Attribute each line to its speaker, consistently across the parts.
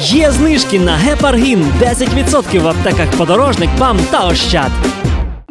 Speaker 1: Є знижки на гепаргін 10% в аптеках подорожник, бам та ощад.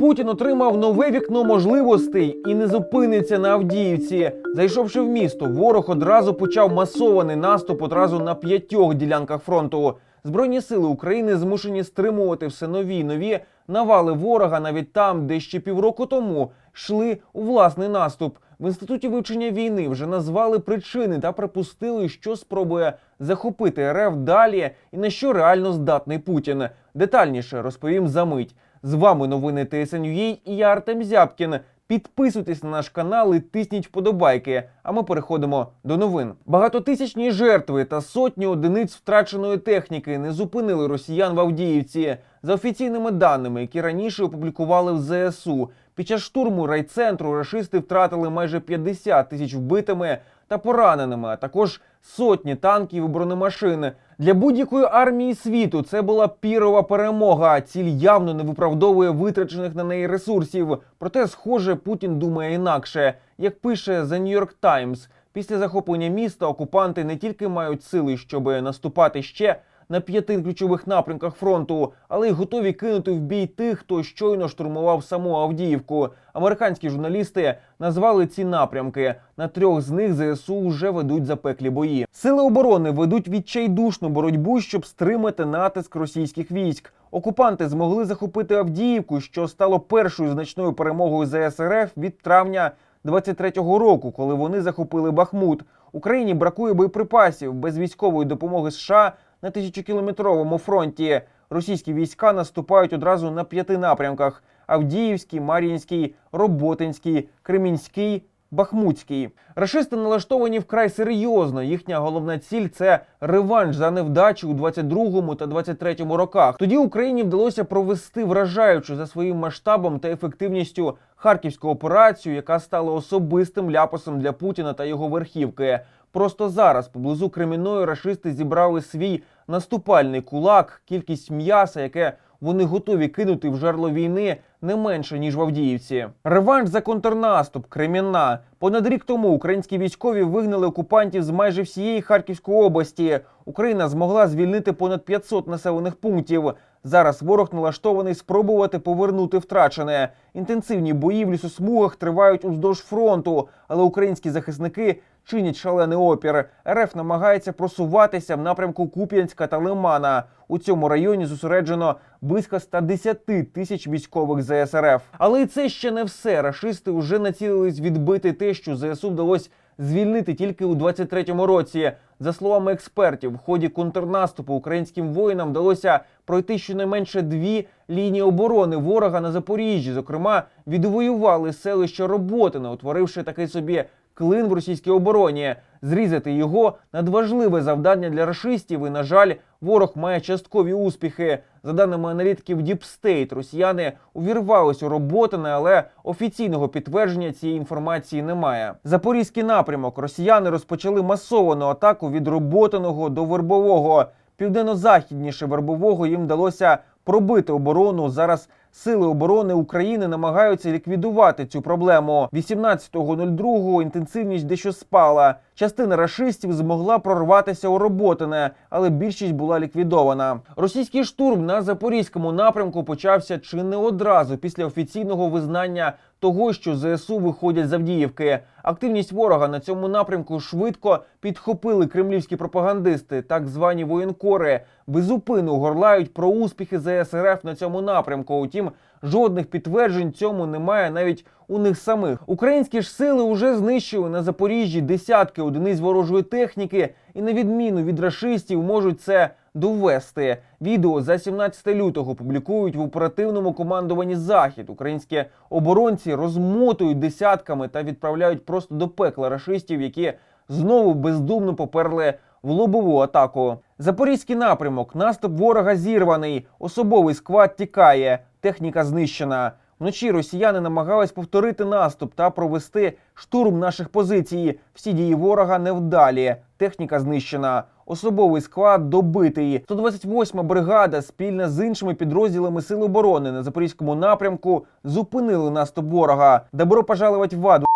Speaker 2: Путін отримав нове вікно можливостей і не зупиниться на Авдіївці. Зайшовши в місто, ворог одразу почав масований наступ одразу на п'ятьох ділянках фронту. Збройні сили України змушені стримувати все нові й нові навали ворога навіть там, де ще півроку тому йшли у власний наступ. В інституті вивчення війни вже назвали причини та припустили, що спробує захопити РФ далі і на що реально здатний Путін. Детальніше розповім за мить. З вами новини ТСНЮА і я Артем Зябкін. Підписуйтесь на наш канал і тисніть вподобайки. А ми переходимо до новин. Багатотисячні жертви та сотні одиниць втраченої техніки не зупинили росіян в Авдіївці. За офіційними даними, які раніше опублікували в ЗСУ, під час штурму райцентру рашисти втратили майже 50 тисяч вбитими та пораненими, а також сотні танків і бронемашин. Для будь-якої армії світу це була пірова перемога. Ціль явно не виправдовує витрачених на неї ресурсів. Проте, схоже, Путін думає інакше. Як пише The New York Times, після захоплення міста окупанти не тільки мають сили, щоб наступати ще на п'яти ключових напрямках фронту, але й готові кинути в бій тих, хто щойно штурмував саму Авдіївку. Американські журналісти назвали ці напрямки. На трьох з них ЗСУ вже ведуть запеклі бої. Сили оборони ведуть відчайдушну боротьбу, щоб стримати натиск російських військ. Окупанти змогли захопити Авдіївку, що стало першою значною перемогою ЗСРФ від травня 23-го року, коли вони захопили Бахмут. Україні бракує боєприпасів без військової допомоги США на тисячокілометровому фронті. Російські війська наступають одразу на п'яти напрямках: Авдіївський, Мар'їнський, Роботинський, Кремінський. Бахмутський рашисти налаштовані вкрай серйозно. Їхня головна ціль це реванш за невдачі у 22-му та 23-му роках. Тоді Україні вдалося провести вражаючу за своїм масштабом та ефективністю харківську операцію, яка стала особистим ляпасом для Путіна та його верхівки. Просто зараз поблизу Кремінної рашисти зібрали свій наступальний кулак, кількість м'яса, яке вони готові кинути в жерло війни не менше ніж в Авдіївці. Реванш за контрнаступ, Кремінна. Понад рік тому українські військові вигнали окупантів з майже всієї Харківської області. Україна змогла звільнити понад 500 населених пунктів. Зараз ворог налаштований спробувати повернути втрачене. Інтенсивні бої в лісосмугах тривають уздовж фронту, але українські захисники чинять шалений опір. РФ намагається просуватися в напрямку Куп'янська та Лимана. У цьому районі зосереджено близько 110 тисяч військових ЗСРФ. Але і це ще не все. Рашисти вже націлились відбити те, що ЗСУ вдалося звільнити тільки у 23-му році. За словами експертів, в ході контрнаступу українським воїнам вдалося пройти щонайменше дві лінії оборони ворога на Запоріжжі. Зокрема, відвоювали селище Роботине, утворивши такий собі клин в російській обороні. Зрізати його надважливе завдання для рашистів. І, на жаль, ворог має часткові успіхи. За даними аналітиків State, росіяни увірвались у Роботине, але офіційного підтвердження цієї інформації немає. Запорізький напрямок росіяни розпочали масовану атаку від Роботиного до Вербового. Південно-західніше Вербового їм вдалося пробити оборону. Зараз сили оборони України намагаються ліквідувати цю проблему. 18.02 інтенсивність дещо спала. Частина рашистів змогла прорватися у Роботине, але більшість була ліквідована. Російський штурм на запорізькому напрямку почався чи не одразу після офіційного визнання того, що ЗСУ виходять з Авдіївки. Активність ворога на цьому напрямку швидко підхопили кремлівські пропагандисти, так звані воєнкори. Безупину горлають про успіхи ЗСРФ на цьому напрямку. Утім, жодних підтверджень цьому немає навіть у них самих. Українські ж сили вже знищили на Запоріжжі десятки одиниць ворожої техніки, і на відміну від рашистів можуть це довести. Відео за 17 лютого публікують в оперативному командуванні Захід. Українські оборонці розмотують десятками та відправляють просто до пекла рашистів, які знову бездумно поперли в лобову атаку. Запорізький напрямок, наступ ворога зірваний, особовий склад тікає, техніка знищена. Вночі росіяни намагались повторити наступ та провести штурм наших позицій. Всі дії ворога невдалі. Техніка знищена. Особовий склад добитий. 128 бригада спільно з іншими підрозділами Сил оборони на запорізькому напрямку зупинили наступ ворога. Добро пожаловать в аду.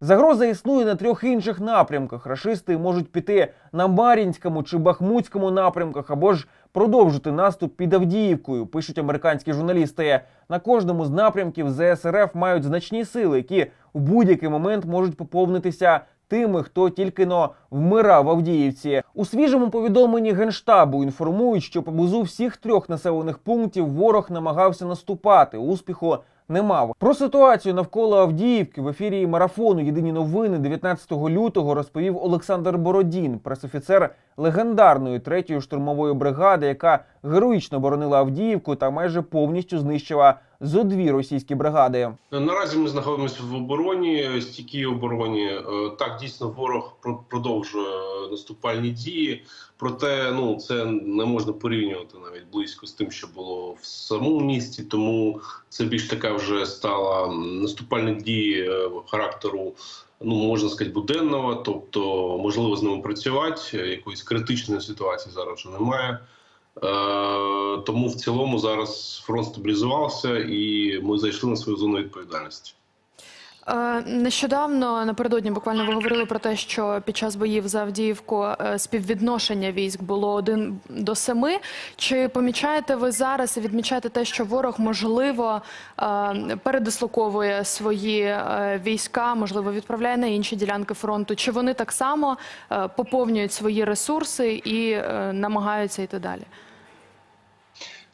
Speaker 2: Загроза існує на трьох інших напрямках. Рашисти можуть піти на Мар'їнському чи Бахмутському напрямках, або ж продовжити наступ під Авдіївкою, пишуть американські журналісти. На кожному з напрямків ЗСРФ мають значні сили, які в будь-який момент можуть поповнитися тими, хто тільки но вмирав в Авдіївці. У свіжому повідомленні генштабу інформують, що поблизу всіх трьох населених пунктів ворог намагався наступати. Успіху не мав. Про ситуацію навколо Авдіївки в ефірі марафону Єдині новини 19 лютого розповів Олександр Бородін, пресофіцер легендарної третьої штурмової бригади, яка героїчно боронила Авдіївку та майже повністю знищила зо дві російські бригади.
Speaker 3: Наразі ми знаходимося в обороні, стійкій обороні. Е, Так, дійсно, ворог про- продовжує наступальні дії. Проте, ну це не можна порівнювати навіть близько з тим, що було в самому місті. Тому це більш така вже стала наступальні дії е, характеру. Ну, можна сказати, буденного, тобто можливо з ними працювати. Якоїсь критичної ситуації зараз вже немає. Е, тому в цілому зараз фронт стабілізувався і ми зайшли на свою зону відповідальності.
Speaker 4: Е, Нещодавно напередодні буквально ви говорили про те, що під час боїв за Авдіївку е, співвідношення військ було один до семи. Чи помічаєте ви зараз і відмічаєте те, що ворог можливо передислоковує свої війська, можливо, відправляє на інші ділянки фронту? Чи вони так само поповнюють свої ресурси і намагаються йти далі?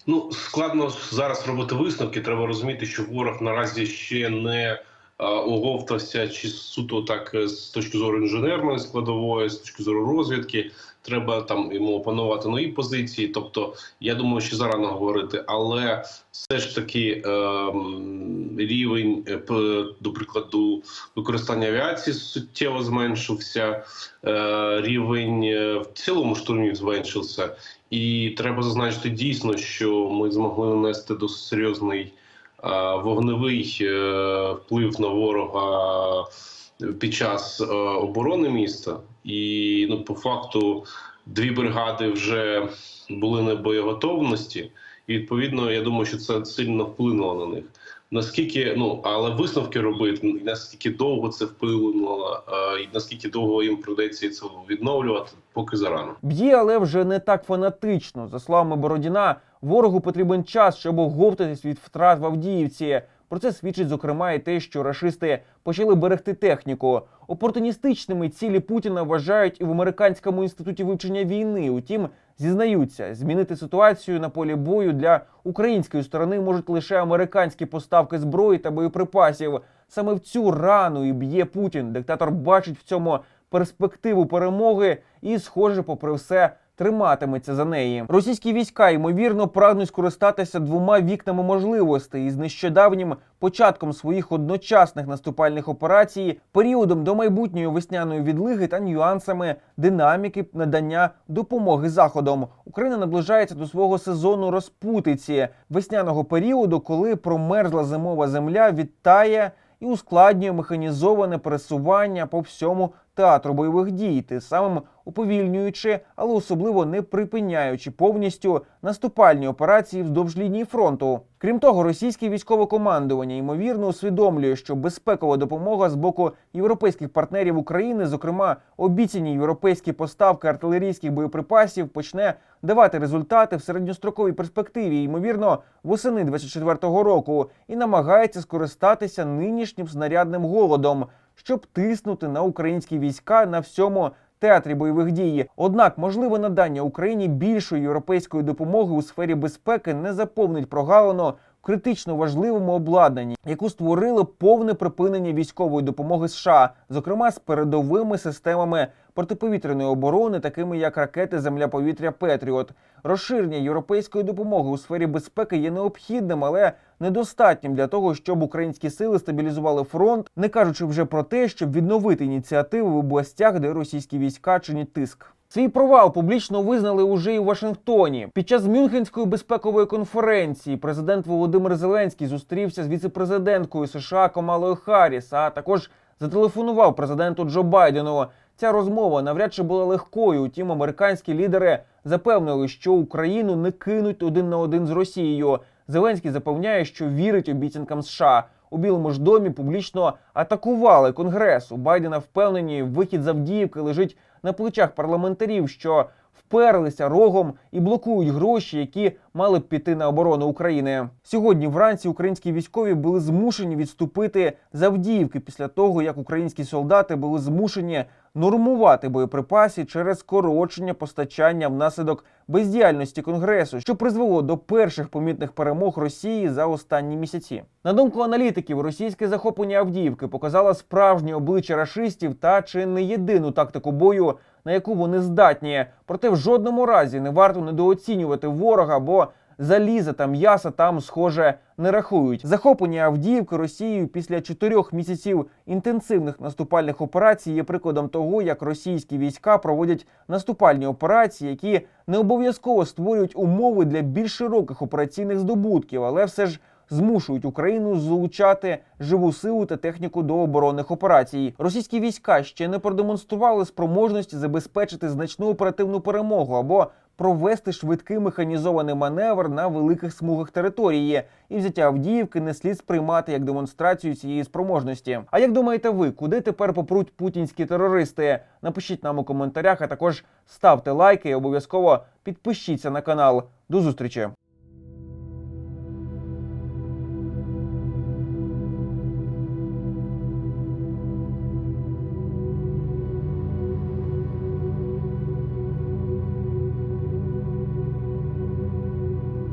Speaker 3: Ну складно зараз робити висновки. Треба розуміти, що ворог наразі ще не е, оговтався чи суто так е, з точки зору інженерної складової, з точки зору розвідки. Треба там йому опанувати нові позиції. Тобто, я думаю, що зарано говорити, але все ж таки е, рівень, е, п- до прикладу, використання авіації суттєво зменшився. Е, рівень е, в цілому штурмів зменшився. І треба зазначити дійсно, що ми змогли нанести досить серйозний е, вогневий е, вплив на ворога під час е, оборони міста. І ну, по факту дві бригади вже були на боєготовності. І відповідно, я думаю, що це сильно вплинуло на них. Наскільки ну але висновки робити, наскільки довго це вплинуло, е, і наскільки довго їм придеться це відновлювати, поки зарано.
Speaker 2: Б'є, але вже не так фанатично. За словами Бородіна, ворогу потрібен час, щоб оговтатись від втрат в Авдіївці. Про це свідчить зокрема і те, що рашисти почали берегти техніку. Опортуністичними цілі Путіна вважають і в американському інституті вивчення війни. Утім, зізнаються, змінити ситуацію на полі бою для української сторони можуть лише американські поставки зброї та боєприпасів. Саме в цю рану і б'є Путін. Диктатор бачить в цьому перспективу перемоги і, схоже, попри все. Триматиметься за неї. Російські війська ймовірно прагнуть скористатися двома вікнами можливостей із нещодавнім початком своїх одночасних наступальних операцій, періодом до майбутньої весняної відлиги та нюансами динаміки надання допомоги заходом. Україна наближається до свого сезону розпутиці весняного періоду, коли промерзла зимова земля відтає і ускладнює механізоване пересування по всьому театру бойових дій, тим самим уповільнюючи, але особливо не припиняючи повністю наступальні операції вздовж лінії фронту. Крім того, російське військове командування ймовірно усвідомлює, що безпекова допомога з боку європейських партнерів України, зокрема обіцяні європейські поставки артилерійських боєприпасів, почне давати результати в середньостроковій перспективі, ймовірно, восени 24-го року, і намагається скористатися нинішнім снарядним голодом, щоб тиснути на українські війська на всьому театрі бойових дій. Однак, можливе надання Україні більшої європейської допомоги у сфері безпеки не заповнить прогалину критично важливому обладнанні, яку створили повне припинення військової допомоги США, зокрема з передовими системами протиповітряної оборони, такими як ракети Земля-повітря Петріот. Розширення європейської допомоги у сфері безпеки є необхідним, але недостатнім для того, щоб українські сили стабілізували фронт, не кажучи вже про те, щоб відновити ініціативи в областях, де російські війська чинять тиск. Свій провал публічно визнали уже і в Вашингтоні. Під час Мюнхенської безпекової конференції президент Володимир Зеленський зустрівся з віцепрезиденткою США Камалою Харріс, а також зателефонував президенту Джо Байдену. Ця розмова навряд чи була легкою. Утім, американські лідери запевнили, що Україну не кинуть один на один з Росією. Зеленський запевняє, що вірить обіцянкам США. у Білому ж домі публічно атакували конгрес. У Байдена впевнені, вихід з Авдіївки лежить на плечах парламентарів, що вперлися рогом і блокують гроші, які мали б піти на оборону України. Сьогодні вранці українські військові були змушені відступити з Авдіївки після того, як українські солдати були змушені нормувати боєприпаси через скорочення постачання внаслідок бездіяльності конгресу, що призвело до перших помітних перемог Росії за останні місяці. На думку аналітиків, російське захоплення Авдіївки показало справжнє обличчя рашистів та чи не єдину тактику бою, на яку вони здатні. Проте в жодному разі не варто недооцінювати ворога, бо заліза та м'яса там, схоже, не рахують. Захоплення Авдіївки Росією після чотирьох місяців інтенсивних наступальних операцій є прикладом того, як російські війська проводять наступальні операції, які не обов'язково створюють умови для більш широких операційних здобутків, але все ж змушують Україну залучати живу силу та техніку до оборонних операцій. Російські війська ще не продемонстрували спроможності забезпечити значну оперативну перемогу або провести швидкий механізований маневр на великих смугах території, і взяття Авдіївки не слід сприймати як демонстрацію цієї спроможності. А як думаєте ви, куди тепер попруть путінські терористи? Напишіть нам у коментарях, а також ставте лайки і обов'язково підпишіться на канал. До зустрічі!